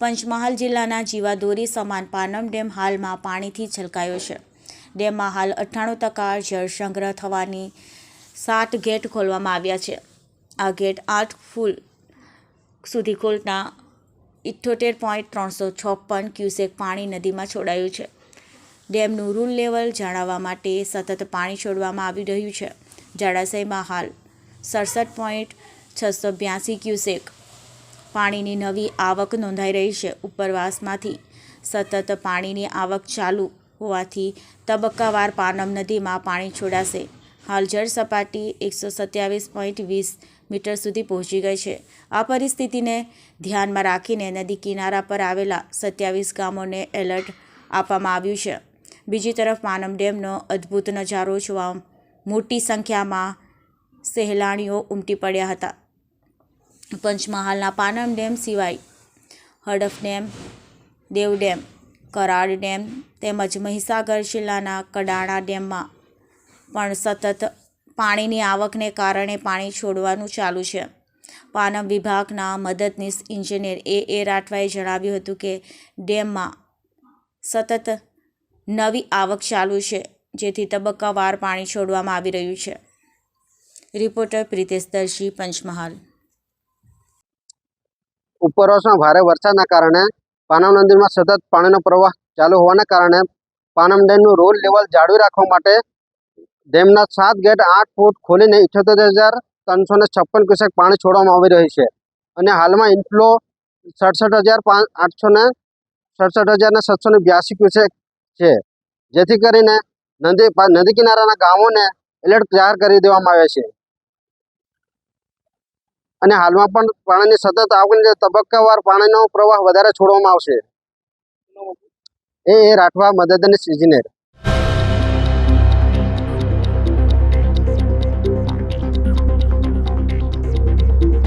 પંચમહાલ જિલ્લાના જીવાદોરી સમાન પાનમ ડેમ હાલમાં પાણીથી છલકાયો છે. ડેમમાં હાલ અઠ્ઠાણું ટકા જળ સંગ્રહ થવાની સાત ગેટ ખોલવામાં આવ્યા છે. આ ગેટ આઠ ફૂલ સુધી ખોલતા ઇઠ્ઠોતેર પોઈન્ટ ત્રણસો છપ્પન ક્યુસેક પાણી નદીમાં છોડાયું છે. ડેમનું રૂલ લેવલ જાળવવા માટે સતત પાણી છોડવામાં આવી રહ્યું છે. જળાશયમાં હાલ સડસઠ પોઈન્ટ છસો બ્યાસી ક્યુસેક પાણીની નવી આવક નોંધાઈ રહી છે. ઉપરવાસમાંથી સતત પાણીની આવક ચાલુ હોવાથી તબક્કાવાર પાનમ નદીમાં પાણી છોડાશે. હાલ જળ સપાટી એકસો સત્યાવીસ પોઈન્ટ વીસ મીટર સુધી પહોંચી ગઈ છે. આ પરિસ્થિતિને ધ્યાનમાં રાખીને નદી કિનારા પર આવેલા સત્યાવીસ ગામોને એલર્ટ આપવામાં આવ્યું છે. બીજી તરફ પાનમ ડેમનો અદ્ભુત નજારો જોવા મોટી સંખ્યામાં સહેલાણીઓ ઉમટી પડ્યા હતા. પંચમહાલના પાનમ ડેમ સિવાય Hadaf dam, Dev dam, Karad dam તેમજ મહીસાગર જિલ્લાના કડાણા ડેમમાં પણ સતત પાણીની આવકને કારણે પાણી છોડવાનું ચાલુ છે. પાનમ વિભાગના મદદનીશ ઇન્જિનિયર એ. એ. રાઠવાએ જણાવ્યું હતું કે ડેમમાં સતત નવી આવક ચાલુ છે, જેથી તબક્કાવાર પાણી છોડવામાં આવી રહ્યું છે. રિપોર્ટર પ્રિતેશ દર્શી પંચમહાલ. ઉપરવાસમાં ભારે વરસાદના કારણે પાનમ નદીમાં સતત પાણીનો પ્રવાહ ચાલુ હોવાના કારણે પાનમ ડેમનું રોલ લેવલ જાળવી રાખવા માટે ડેમના સાત ગેટ આઠ ફૂટ ખોલીને ઇઠ્યોતેર હજાર ત્રણસો ને છપ્પન ક્યુસેક પાણી છોડવામાં આવી રહ્યું છે. અને હાલમાં ઇન્ફ્લો સડસઠ હજાર આઠસો ને સડસઠ હજાર ને સાતસો ને બ્યાસી ક્યુસેક છે. જેથી કરીને નદી નદી કિનારાના ગામોને એલર્ટ જાહેર કરી દેવામાં આવે છે. અને હાલમાં પણ પાણીની સતત આવકને તબક્કાવાર પાણીનો પ્રવાહ વધારે છોડવામાં આવશે. એ રાઠવા મદદનીશ ઇજનેર